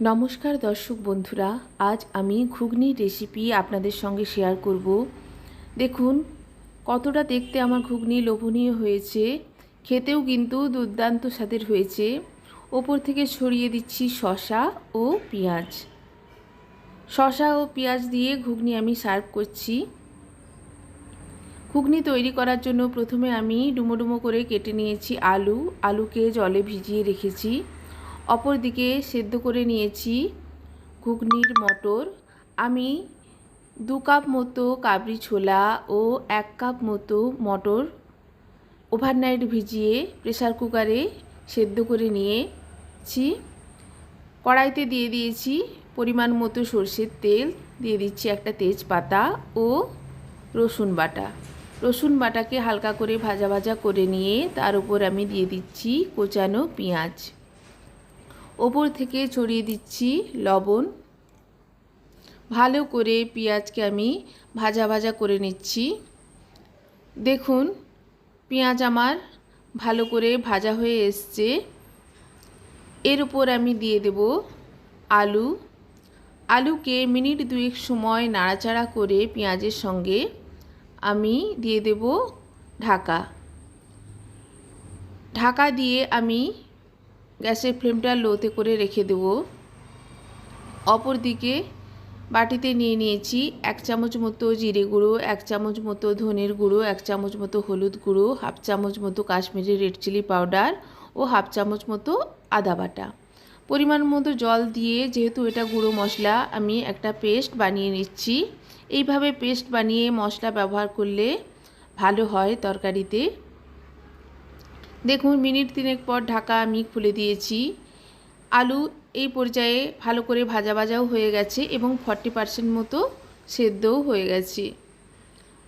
নমস্কার দর্শক বন্ধুরা, আজ আমি ঘুগনির রেসিপি আপনাদের সঙ্গে শেয়ার করব। দেখুন, কতটা দেখতে আমার ঘুগনি লোভনীয় হয়েছে, খেতেও কিন্তু দুর্দান্ত স্বাদের হয়েছে। ওপর থেকে ছড়িয়ে দিচ্ছি শশা ও পেঁয়াজ। শশা ও পেঁয়াজ দিয়ে ঘুগনি আমি সার্ভ করছি। ঘুগনি তৈরি করার জন্য প্রথমে আমি ডুমো ডুমো করে কেটে নিয়েছি আলু। আলুকে জলে ভিজিয়ে রেখেছি। অপর দিকে সেদ্ধ করে নিয়েছি ঘুগনির মটর। আমি দু কাপ মতো কাবরি ছোলা ও এক কাপ মতো মটর ওভারনাইট ভিজিয়ে প্রেসার কুকারে সেদ্ধ করে নিয়েছি। কড়াইতে দিয়ে দিয়েছি পরিমাণ মতো সর্ষের তেল। দিয়ে দিচ্ছি একটা তেজপাতা ও রসুন বাটা। রসুন বাটাকে হালকা করে ভাজা ভাজা করে নিয়ে তার উপর আমি দিয়ে দিচ্ছি কোচানো পেঁয়াজ। ওপর থেকে ছড়িয়ে দিচ্ছি লবণ। ভালো করে পেঁয়াজকে আমি ভাজা ভাজা করে নিচ্ছি। দেখুন, পেঁয়াজ আমার ভালো করে ভাজা হয়ে এসছে। এর উপর আমি দিয়ে দেব আলু। আলুকে মিনিট দুয়েক সময় নাড়াচাড়া করে পেঁয়াজের সঙ্গে আমি দিয়ে দেব ঢাকা। ঢাকা দিয়ে আমি গ্যাসের ফ্লেমটা লোতে করে রেখে দেব। অপর দিকে বাটিতে নিয়ে নিয়েছি এক চামচ মতো জিরে গুঁড়ো, এক চামচ মতো ধনের গুঁড়ো, এক চামচ মতো হলুদ গুঁড়ো, হাফ চামচ মতো কাশ্মীরি রেড চিলি পাউডার ও হাফ চামচ মতো আদা বাটা। পরিমাণ মতো জল দিয়ে যেহেতু এটা গুঁড়ো মশলা, আমি একটা পেস্ট বানিয়ে নিচ্ছি। এইভাবে পেস্ট বানিয়ে মশলা ব্যবহার করলে ভালো হয় তরকারিতে। দেখুন, মিনিট তিনেক পর ঢাকা আমি খুলে দিয়েছি। আলু এই পর্যায়ে ভালো করে ভাজা ভাজাও হয়ে গেছে এবং ফর্টি পার্সেন্ট মতো সেদ্ধও হয়ে গেছে।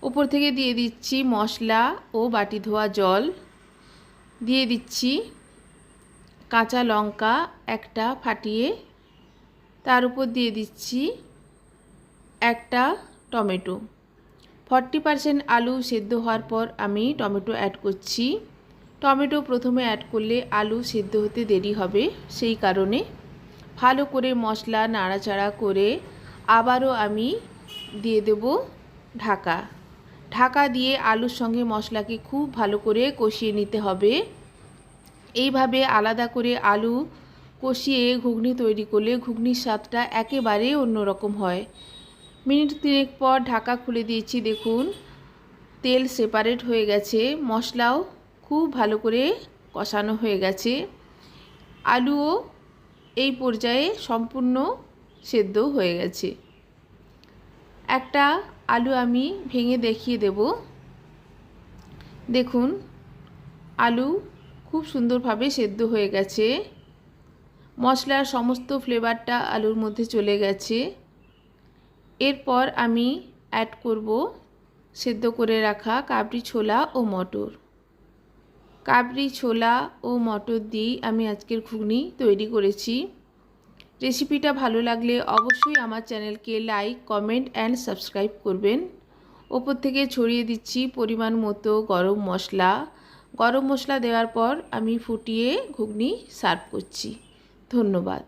ওপর থেকে দিয়ে দিচ্ছি মশলা ও বাটি ধোয়া জল। দিয়ে দিচ্ছি কাঁচা লঙ্কা একটা ফাটিয়ে, তার উপর দিয়ে দিচ্ছি একটা টমেটো। ফর্টি পার্সেন্ট আলু সেদ্ধ হওয়ার পর আমি টমেটো অ্যাড করছি। টমেটো প্রথমে অ্যাড করলে আলু সেদ্ধ হতে দেরি হবে, সেই কারণে ভালো করে মশলা নাড়াচাড়া করে আবারও আমি দিয়ে দেব ঢাকা। ঢাকা দিয়ে আলুর সঙ্গে মশলাকে খুব ভালো করে কষিয়ে নিতে হবে। এইভাবে আলাদা করে আলু কষিয়ে ঘুগনি তৈরি করলে ঘুগনির স্বাদটা একেবারে অন্যরকম হয়। মিনিট তিনেক পর ঢাকা খুলে দিয়েছি, দেখুন, তেল সেপারেট হয়ে গেছে, মশলাও খুব ভালো করে কষানো হয়ে গেছে। আলুও এই পর্যায়ে সম্পূর্ণ সেদ্ধ হয়ে গেছে। একটা আলু আমি ভেঙে দেখিয়ে দেব। দেখুন, আলু খুব সুন্দরভাবে সেদ্ধ হয়ে গেছে। মশলার সমস্ত ফ্লেভারটা আলুর মধ্যে চলে গেছে। এরপর আমি অ্যাড করব সেদ্ধ করে রাখা কাবড়ি ছোলা ও মটর। কাবরি, ছোলা ও মটর দিয়েই আমি আজকের ঘুগনি তৈরি করেছি। রেসিপিটা ভালো লাগলে অবশ্যই আমার চ্যানেলকে লাইক, কমেন্ট অ্যান্ড সাবস্ক্রাইব করবেন। ওপর থেকে ছড়িয়ে দিচ্ছি পরিমাণ মতো গরম মশলা। গরম মশলা দেওয়ার পর আমি ফুটিয়ে ঘুগনি সার্ভ করছি। ধন্যবাদ।